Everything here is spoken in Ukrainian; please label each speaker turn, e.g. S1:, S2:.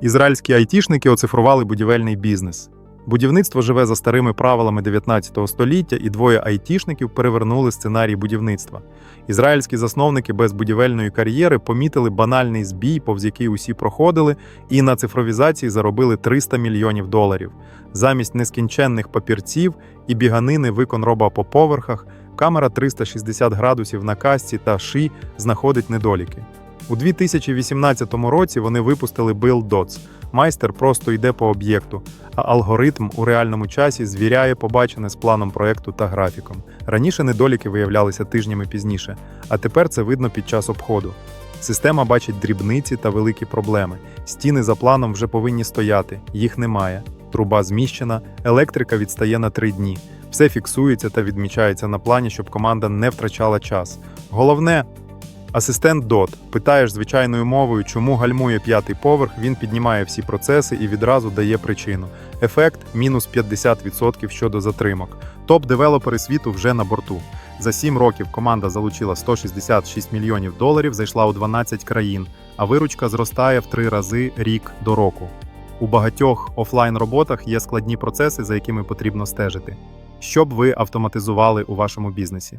S1: Ізраїльські айтішники оцифрували будівельний бізнес. Будівництво живе за старими правилами 19 століття, і двоє айтішників перевернули сценарій будівництва. Ізраїльські засновники без будівельної кар'єри помітили банальний збій, повз який усі проходили, і на цифровізації заробили 300 мільйонів доларів. Замість нескінченних папірців і біганини виконроба по поверхах, камера 360 градусів на касці та ши знаходить недоліки. У 2018 році вони випустили Build Dots. Майстер просто йде по об'єкту, а алгоритм у реальному часі звіряє побачене з планом проекту та графіком. Раніше недоліки виявлялися тижнями пізніше, а тепер це видно під час обходу. Система бачить дрібниці та великі проблеми. Стіни за планом вже повинні стояти, їх немає. Труба зміщена, електрика відстає на три дні. Все фіксується та відмічається на плані, щоб команда не втрачала час. Головне, асистент DOT. Питаєш звичайною мовою, чому гальмує п'ятий поверх, він піднімає всі процеси і відразу дає причину. Ефект мінус 50% щодо затримок. Топ-девелопери світу вже на борту. За 7 років команда залучила 166 мільйонів доларів, зайшла у 12 країн, а виручка зростає в три рази рік до року. У багатьох офлайн роботах є складні процеси, за якими потрібно стежити. Що б ви автоматизували у вашому бізнесі?